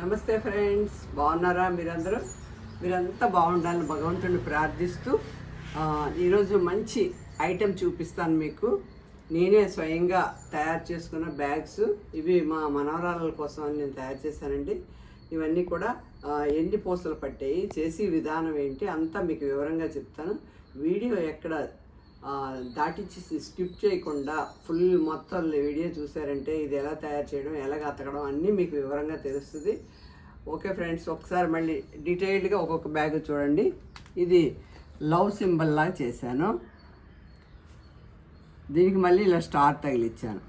నమస్తే ఫ్రెండ్స్ బాగున్నారా మీరందరూ? మీరంతా బాగుండాలని భగవంతుడిని ప్రార్థిస్తూ ఈరోజు మంచి ఐటెం చూపిస్తాను మీకు. నేనే స్వయంగా తయారు చేసుకున్న బ్యాగ్స్. ఇవి మా మనవరాల కోసం అని నేను తయారు చేశానండి. ఇవన్నీ కూడా ఎన్ని పూసలు పట్టాయి చేసే విధానం ఏంటి అంతా మీకు వివరంగా చెప్తాను. వీడియో ఎక్కడ దాటిచ్చి స్కిప్ చేయకుండా ఫుల్ మొత్తం వీడియో చూసారంటే ఇది ఎలా తయారు చేయడం ఎలా అతకడం అన్నీ మీకు వివరంగా తెలుస్తుంది. ఓకే ఫ్రెండ్స్ ఒకసారి మళ్ళీ డీటెయిల్డ్గా ఒక్కొక్క బ్యాగ్ చూడండి. ఇది లవ్ సింబల్ లాగా చేశాను. దీనికి మళ్ళీ ఇలా స్టార్ తగిలిచ్చాను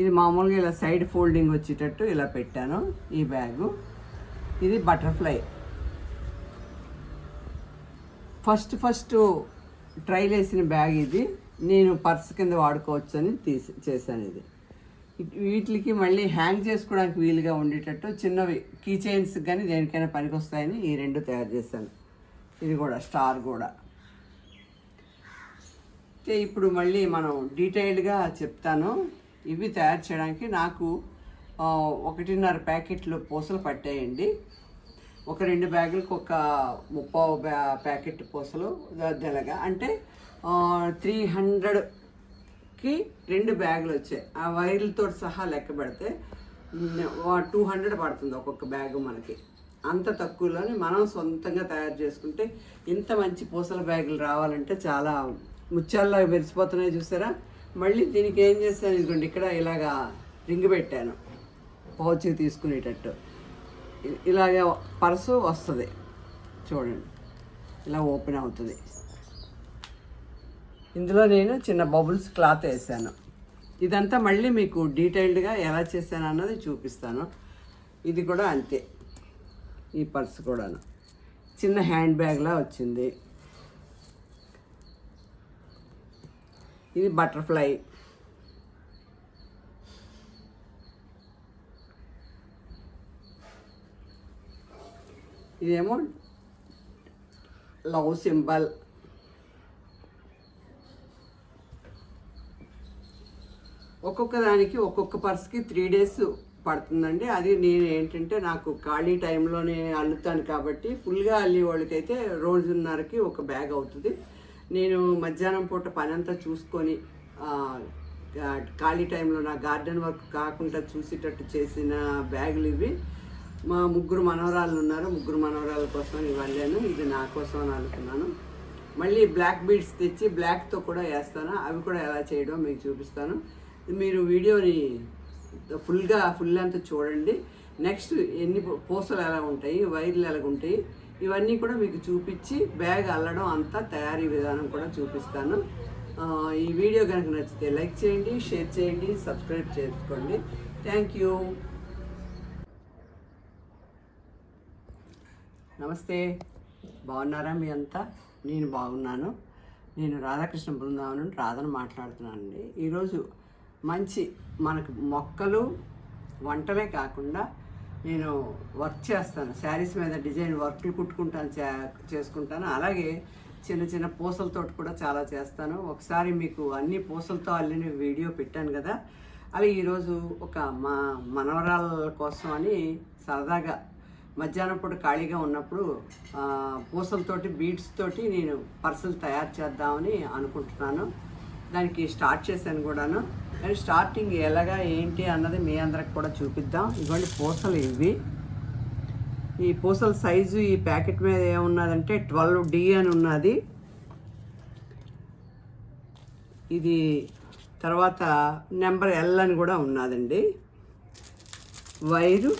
ఇది మామూలుగా ఇలా సైడ్ ఫోల్డింగ్ వచ్చేటట్టు ఇలా పెట్టాను ఈ బ్యాగు. ఇది బటర్ఫ్లై. ఫస్ట్ ఫస్ట్ ట్రైల్ వేసిన బ్యాగ్ ఇది. నేను పర్స్ కింద వాడుకోవచ్చు అని తీసి చేశాను ఇది. వీటికి మళ్ళీ హ్యాంగ్ చేసుకోవడానికి వీలుగా ఉండేటట్టు చిన్నవి కీ చైన్స్ కానీ దేనికైనా పనికొస్తాయని ఈ రెండు తయారు చేశాను. ఇది కూడా స్టార్ కూడా. అయితే ఇప్పుడు మళ్ళీ మనం డీటెయిల్డ్గా చెప్తాను. ఇవి తయారు చేయడానికి నాకు ఒకటిన్నర ప్యాకెట్లు పూసలు పట్టేయండి. ఒక రెండు బ్యాగులకు ఒక ముప్పావు బ్యా ప్యాకెట్ పూసలు దెలగా. అంటే త్రీ హండ్రెడ్కి రెండు బ్యాగులు వచ్చాయి. ఆ వైర్లతో సహా లెక్క పెడితే టూ హండ్రెడ్ పడుతుంది ఒక్కొక్క బ్యాగ్ మనకి. అంత తక్కువలోనే మనం సొంతంగా తయారు చేసుకుంటే ఇంత మంచి పూసల బ్యాగులు రావాలంటే చాలా ముత్యాల్లో మెరిసిపోతున్నాయి చూసారా? మళ్ళీ దీనికి ఏం చేస్తాను ఇదిగోండి ఇక్కడ ఇలాగా రింగ్ పెట్టాను. పౌచ్ తీసుకునేటట్టు. ఇలాగే పర్సు వస్తుంది. చూడండి. ఇలా ఓపెన్ అవుతుంది. ఇందులో నేను చిన్న బబుల్స్ క్లాత్ వేసాను. ఇదంతా మళ్ళీ మీకు డీటెయిల్డ్గా ఎలా చేశాను అన్నది చూపిస్తాను. ఇది కూడా అంతే. ఈ పర్స్ కూడాను. చిన్న హ్యాండ్ బ్యాగ్లా వచ్చింది. ఇది బటర్ఫ్లై. ఇదేమో లవ్ సింబల్. ఒక్కొక్క దానికి ఒక్కొక్క పర్స్కి త్రీ డేస్ పడుతుందండి. అది నేను ఏంటంటే నాకు ఖాళీ టైంలోనే అల్లుతాను కాబట్టి ఫుల్గా అల్లి వాళ్ళకైతే రోజున్నరకి ఒక బ్యాగ్ అవుతుంది. నేను మధ్యాహ్నం పూట పని అంతా చూసుకొని ఖాళీ టైంలో నా గార్డెన్ వర్క్ కాకుండా చూసేటట్టు చేసిన బ్యాగులు ఇవి. మా ముగ్గురు మనవరాళ్ళు ఉన్నారు. ముగ్గురు మనవరాల కోసం ఇవ్వలేను. ఇది నా కోసం అని అనుకున్నాను. మళ్ళీ బ్లాక్ బీడ్స్ తెచ్చి బ్లాక్తో కూడా వేస్తాను. అవి కూడా ఎలా చేయడం మీకు చూపిస్తాను. మీరు వీడియోని ఫుల్గా ఫుల్ అంతా చూడండి. నెక్స్ట్ ఎన్ని పూసలు ఎలా ఉంటాయి వైర్లు ఎలా ఉంటాయి ఇవన్నీ కూడా మీకు చూపించి బ్యాగ్ అల్లడం అంతా తయారీ విధానం కూడా చూపిస్తాను. ఈ వీడియో కనుక నచ్చితే లైక్ చేయండి షేర్ చేయండి సబ్స్క్రైబ్ చేసుకోండి. Thank you. నమస్తే. బాగున్నారా మీ అంతా? నేను బాగున్నాను. నేను రాధాకృష్ణ బృందావనం రాధను మాట్లాడుతున్నానండి. ఈరోజు మంచి మనకు మొక్కలు వంటలే కాకుండా నేను వర్క్ చేస్తాను. శారీస్ మీద డిజైన్ వర్క్లు కుట్టుకుంటాను చే- చేసుకుంటాను. అలాగే చిన్న చిన్న పూసలతో కూడా చాలా చేస్తాను. ఒకసారి మీకు అన్ని పూసలతో అల్లిన వీడియో పెట్టాను కదా. అలా ఈరోజు ఒక మా మనవరాల కోసం అని సరదాగా మధ్యాహ్నం పూట ఖాళీగా ఉన్నప్పుడు పూసలతోటి బీడ్స్ తోటి నేను పర్సలు తయారు చేద్దామని అనుకుంటున్నాను. దానికి స్టార్ట్ చేశాను కూడాను. కానీ స్టార్టింగ్ ఎలాగా ఏంటి అన్నది మీ అందరికి కూడా చూపిద్దాం. ఇవ్వండి పూసలు ఇవి. ఈ పూసల సైజు ఈ ప్యాకెట్ మీద ఏమున్నదంటే ట్వెల్వ్ డి అని ఉన్నది. ఇది తర్వాత నెంబర్ ఎల్ అని కూడా ఉన్నదండి. Wire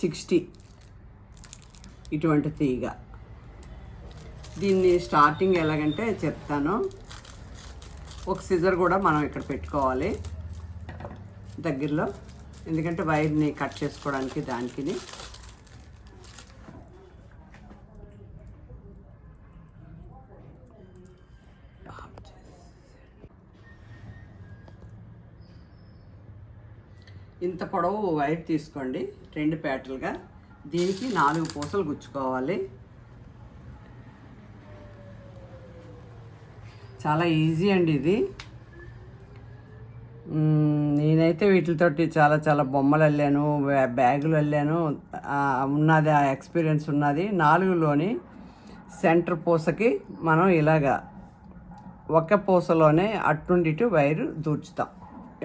sixty. ఇటువంటి తీగ దీన్ని స్టార్టింగ్ ఎలాగంటే చెప్తాను. ఒక సిజర్ కూడా మనం ఇక్కడ పెట్టుకోవాలి దగ్గరలో. ఎందుకంటే వైర్ని కట్ చేసుకోవడానికి దానికి ఇంత పొడవు వైర్ తీసుకోండి. రెండు పేటలుగా దీనికి నాలుగు పూసలు గుచ్చుకోవాలి. చాలా ఈజీ అండి ఇది. నేనైతే వీటితోటి చాలా చాలా బొమ్మలు వెళ్ళాను బ్యాగులు వెళ్ళాను ఉన్నది ఆ ఎక్స్పీరియన్స్ ఉన్నది. నాలుగులోని సెంటర్ పూసకి మనం ఇలాగా ఒక పూసలోనే అట్నుండి వైరు దూర్చుతాం.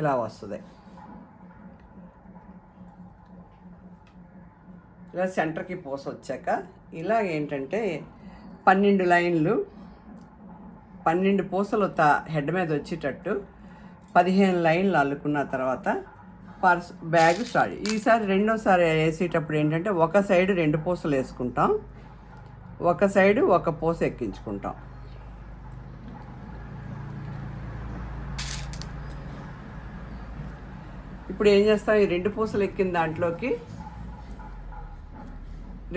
ఇలా వస్తుంది. ఇలా సెంటర్కి పూస వచ్చాక ఇలా ఏంటంటే పన్నెండు లైన్లు పన్నెండు పూసలు తా హెడ్ మీద వచ్చేటట్టు పదిహేను లైన్లు అల్లుకున్న తర్వాత పర్స్ బ్యాగ్ స్టార్ట్ ఈసారి రెండోసారి వేసేటప్పుడు ఏంటంటే ఒక సైడ్ రెండు పూసలు వేసుకుంటాం ఒక సైడ్ ఒక పూస ఎక్కించుకుంటాం. ఇప్పుడు ఏం చేస్తాం? ఈ రెండు పూసలు ఎక్కిన దాంట్లోకి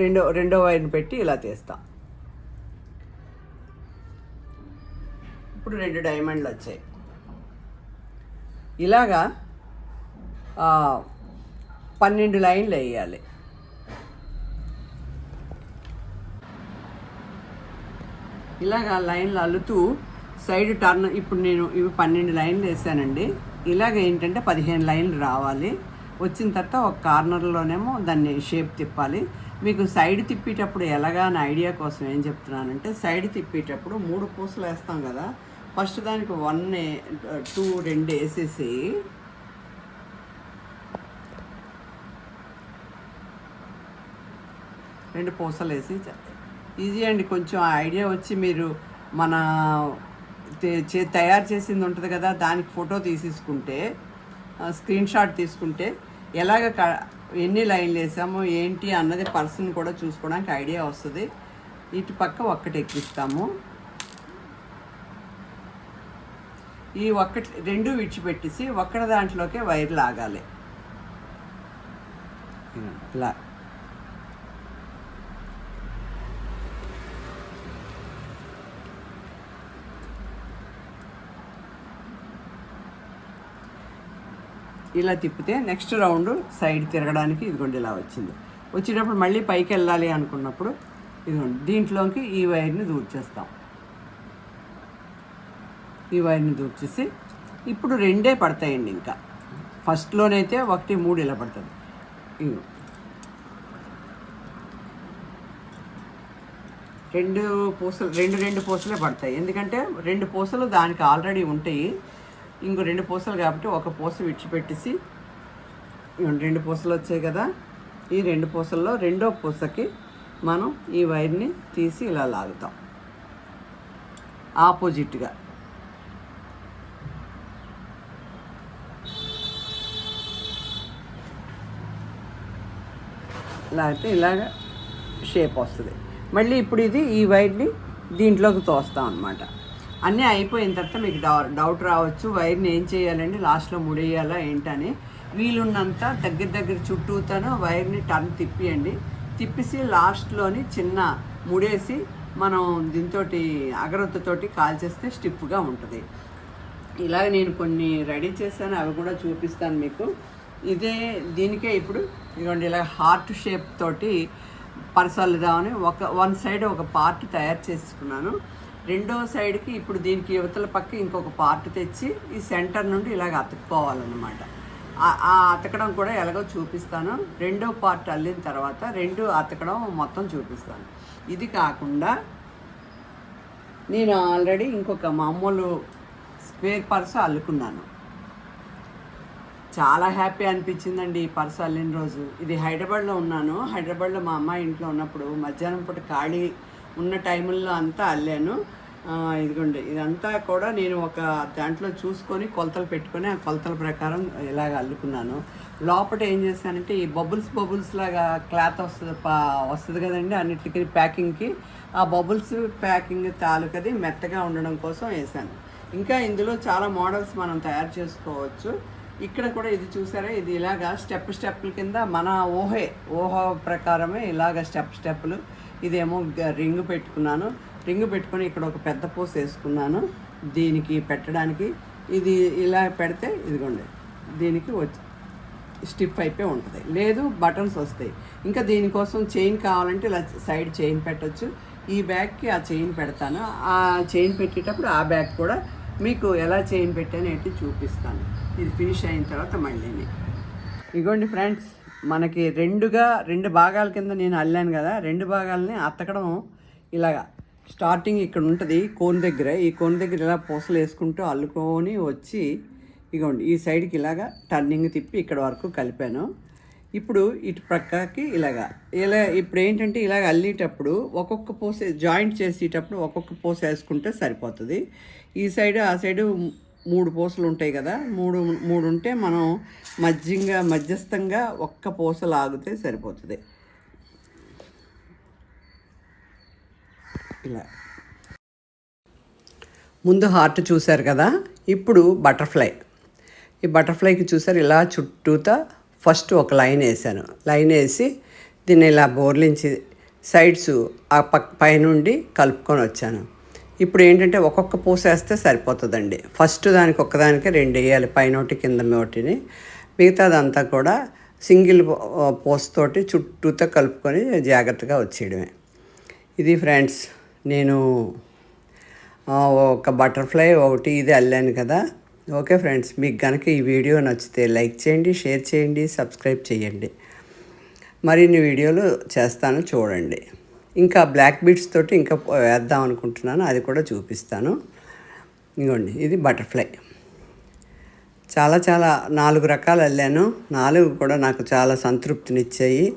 రెండో రెండో వైర్ని పెట్టి ఇలా తీస్తాం. ఇప్పుడు రెండు డైమండ్లు వచ్చాయి. ఇలాగా పన్నెండు లైన్లు వేయాలి. ఇలాగా లైన్లు అల్లుతూ సైడ్ టర్న్ ఇప్పుడు నేను ఇవి పన్నెండు లైన్లు వేసానండి. ఇలాగ ఏంటంటే పదిహేను లైన్లు రావాలి. వచ్చిన తర్వాత ఒక కార్నర్లోనేమో దాన్ని షేప్ తిప్పాలి. మీకు సైడ్ తిప్పేటప్పుడు ఎలాగా నా ఐడియా కోసం ఏం చెప్తున్నానంటే సైడ్ తిప్పేటప్పుడు మూడు పూసలు వేస్తాం కదా ఫస్ట్ దానికి వన్ టూ రెండు వేసేసి రెండు పూసలు వేసి ఈజీ అండి. కొంచెం ఐడియా వచ్చి మీరు మన చే- తయారు చేసింది ఉంటుంది కదా దానికి ఫోటో తీసేసుకుంటే స్క్రీన్ షాట్ తీసుకుంటే ఎలాగ క- ఎన్ని లైన్లు వేసాము ఏంటి అన్నది పర్సన్ కూడా చూసుకోవడానికి ఐడియా వస్తుంది. ఇటు పక్క ఒక్కటి ఎక్కిస్తాము. ఈ ఒక్కటి రెండు విడిచిపెట్టేసి ఒక్కడ దాంట్లోకే వైర్ లాగాలి. ఇలా. ఇలా తిప్పితే నెక్స్ట్ రౌండ్ సైడ్ తిరగడానికి ఇదిగోండి ఇలా వచ్చింది. వచ్చేటప్పుడు మళ్ళీ పైకి వెళ్ళాలి అనుకున్నప్పుడు ఇదిగోండి దీంట్లోకి ఈ వైర్ని దూర్చేస్తాం ఈ వైర్ని దూర్చేసి ఇప్పుడు రెండే పడతాయండి ఇంకా. ఫస్ట్లోనైతే ఒకటి మూడు ఇలా పడుతుంది ఇదిగో. రెండు పూసలు రెండు రెండు పూసలే పడతాయి. ఎందుకంటే రెండు పూసలు దానికి ఆల్రెడీ ఉంటాయి. ఇంకో రెండు పూసలు కాబట్టి ఒక పూస విడిచిపెట్టేసి రెండు పూసలు వచ్చాయి కదా ఈ రెండు పూసల్లో రెండో పూసకి మనం ఈ వైర్ని తీసి ఇలా లాగుతాం. ఆపోజిట్గా. లాగితే ఇలాగ షేప్ వస్తుంది. మళ్ళీ ఇప్పుడు ఇది ఈ వైర్ని దీంట్లోకి తోస్తాం అనమాట అన్నీ అయిపోయిన తర్వాత మీకు డౌ డౌట్ రావచ్చు వైర్ని ఏం చేయాలండి లాస్ట్లో ముడేయాలా ఏంటని. వీలున్నంత దగ్గర దగ్గర చుట్టూతను వైర్ని టర్న్ తిప్పియండి. తిప్పేసి లాస్ట్లోని చిన్న ముడేసి మనం దీంతో అగరొత్తుతోటి కాల్చేస్తే స్టిప్గా ఉంటుంది. ఇలాగ నేను కొన్ని రెడీ చేశాను అవి కూడా చూపిస్తాను మీకు. ఇదే దీనికే ఇప్పుడు ఇదిగోండి ఇలా హార్ట్ షేప్ తోటి పరసలుదామని ఒక వన్ సైడ్ ఒక పార్ట్ తయారు చేసుకున్నాను. రెండో సైడ్కి ఇప్పుడు దీనికి యువతల పక్క ఇంకొక పార్ట్ తెచ్చి ఈ సెంటర్ నుండి ఇలాగ అతుక్కోవాలన్నమాట. ఆ- అతకడం కూడా ఎలాగో చూపిస్తాను. రెండో పార్ట్ అల్లిన తర్వాత రెండు అతకడం మొత్తం చూపిస్తాను. ఇది కాకుండా నేను ఆల్రెడీ ఇంకొక మామూలు స్క్వేర్ పర్స్ అల్లుకున్నాను. చాలా హ్యాపీ అనిపించిందండి ఈ పర్స్ అల్లిన రోజు. ఇది హైదరాబాద్లో ఉన్నాను. హైదరాబాద్లో మా అమ్మాయి ఇంట్లో ఉన్నప్పుడు మధ్యాహ్నం పూట ఖాళీ ఉన్న టైంలో అంతా అల్లాను. ఇదిగోండి ఇదంతా కూడా నేను ఒక దాంట్లో చూసుకొని కొలతలు పెట్టుకొని ఆ కొలతల ప్రకారం ఇలాగ అల్లుకున్నాను. లోపల ఏం చేశానంటే ఈ బబుల్స్ బబుల్స్ లాగా క్లాత్ వస్తుంది పా వస్తుంది కదండి అన్నిటికీ ప్యాకింగ్కి. ఆ బబుల్స్ ప్యాకింగ్ తాలూకది మెత్తగా ఉండడం కోసం వేసాను ఇంకా ఇందులో చాలా మోడల్స్ మనం తయారు చేసుకోవచ్చు. ఇక్కడ కూడా ఇది చూసారా? ఇది ఇలాగా స్టెప్ స్టెప్ల కింద మన ఊహే ఊహ ప్రకారమే ఇలాగ స్టెప్ స్టెప్లు ఇదేమో రింగ్ పెట్టుకున్నాను. రింగ్ పెట్టుకొని ఇక్కడ ఒక పెద్ద పూస వేసుకున్నాను. దీనికి పెట్టడానికి ఇది ఇలా పెడితే ఇదిగోండి. దీనికి వచ్చి స్టిఫ్ అయిపోయి ఉంటుంది. లేదు బటన్స్ వస్తాయి. ఇంకా దీనికోసం చైన్ కావాలంటే ఇలా సైడ్ చైన్ పెట్టొచ్చు. ఈ బ్యాగ్కి ఆ చైన్ పెడతాను. ఆ చైన్ పెట్టేటప్పుడు ఆ బ్యాగ్ కూడా మీకు ఎలా చైన్ పెట్టాను ఏంటి చూపిస్తాను. ఇది ఫినిష్ అయిన తర్వాత మళ్ళీని. ఇగోండి ఫ్రెండ్స్. మనకి రెండుగా రెండు భాగాల కింద నేను అల్లాను కదా రెండు భాగాలని అతకడం ఇలాగా. స్టార్టింగ్ ఇక్కడ ఉంటుంది కోన్ దగ్గర. ఈ కోన్ దగ్గర ఇలా పూసలు వేసుకుంటూ అల్లుకొని వచ్చి ఇగోండి ఈ సైడ్కి ఇలాగా టర్నింగ్ తిప్పి ఇక్కడ వరకు కలిపాను. ఇప్పుడు ఇటు ప్రక్కకి ఇలాగా. ఇలా ఇప్పుడు ఏంటంటే ఇలాగ అల్లేటప్పుడు ఒక్కొక్క పూస జాయింట్ చేసేటప్పుడు ఒక్కొక్క పూస వేసుకుంటే సరిపోతుంది. ఈ సైడ్ ఆ సైడు మూడు పూసలు ఉంటాయి కదా. మూడు మూడు ఉంటే మనం మధ్యంగా మధ్యస్థంగా ఒక్క పూస లాగితే సరిపోతుంది. ఇలా. ముందు హార్ట్ చూశారు కదా? ఇప్పుడు బటర్ఫ్లై. ఈ బటర్ఫ్లైకి చూసారు ఇలా చుట్టూతా ఫస్ట్ ఒక లైన్ వేసాను లైన్ వేసి దీన్ని ఇలా బోర్లించి సైడ్స్ ఆ పక్క పైనుండి కలుపుకొని వచ్చాను. ఇప్పుడు ఏంటంటే ఒక్కొక్క పూస వేస్తే సరిపోతుందండి. ఫస్ట్ దానికి ఒక్కదానికి రెండు వేయాలి పైన ఒకటి కింద ఒకటిని మిగతాదంతా కూడా సింగిల్ పూసతోటి చుట్టూతో కలుపుకొని జాగ్రత్తగా వచ్చేయడమే. ఇది ఫ్రెండ్స్ నేను ఒక బటర్ఫ్లై ఒకటి ఇది అల్లాను కదా. ఓకే ఫ్రెండ్స్ మీకు కనుక ఈ వీడియో నచ్చితే లైక్ చేయండి షేర్ చేయండి సబ్స్క్రైబ్ చేయండి. మరిన్ని వీడియోలు చేస్తాను చూడండి. ఇంకా బ్లాక్ బీడ్స్ తోటి ఇంకా వేద్దాం అనుకుంటున్నాను. అది కూడా చూపిస్తాను. ఇదిగోండి ఇది బటర్ఫ్లై. చాలా చాలా నాలుగు రకాలు వెళ్ళాను నాలుగు కూడా నాకు చాలా సంతృప్తినిచ్చాయి.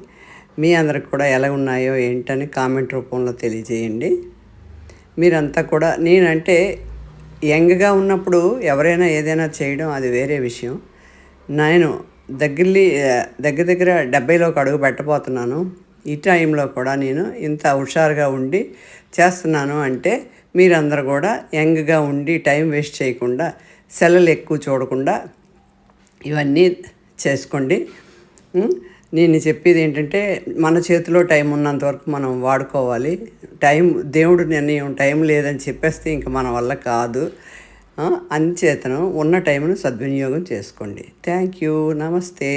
మీ అందరికి కూడా ఎలా ఉన్నాయో ఏంటని కామెంట్ రూపంలో తెలియజేయండి. మీరంతా కూడా నేనంటే యంగ్గా ఉన్నప్పుడు ఎవరైనా ఏదైనా చేయడం అది వేరే విషయం. నేను దగ్గర దగ్గర దగ్గర డెబ్బైలోకి అడుగు పెట్టబోతున్నాను. ఈ టైంలో కూడా నేను ఇంత హుషారుగా ఉండి చేస్తున్నాను అంటే మీరందరూ కూడా యంగ్గా ఉండి టైం వేస్ట్ చేయకుండా సెలవులు ఎక్కువ చూడకుండా ఇవన్నీ చేసుకోండి. నేను చెప్పేది ఏంటంటే మన చేతిలో టైం ఉన్నంత వరకు మనం వాడుకోవాలి. టైం దేవుడు నిర్ణయం టైం లేదని చెప్పేస్తే ఇంక మన వల్ల కాదు. ఆ, ఉన్న టైంను సద్వినియోగం చేసుకోండి. Thank you. నమస్తే.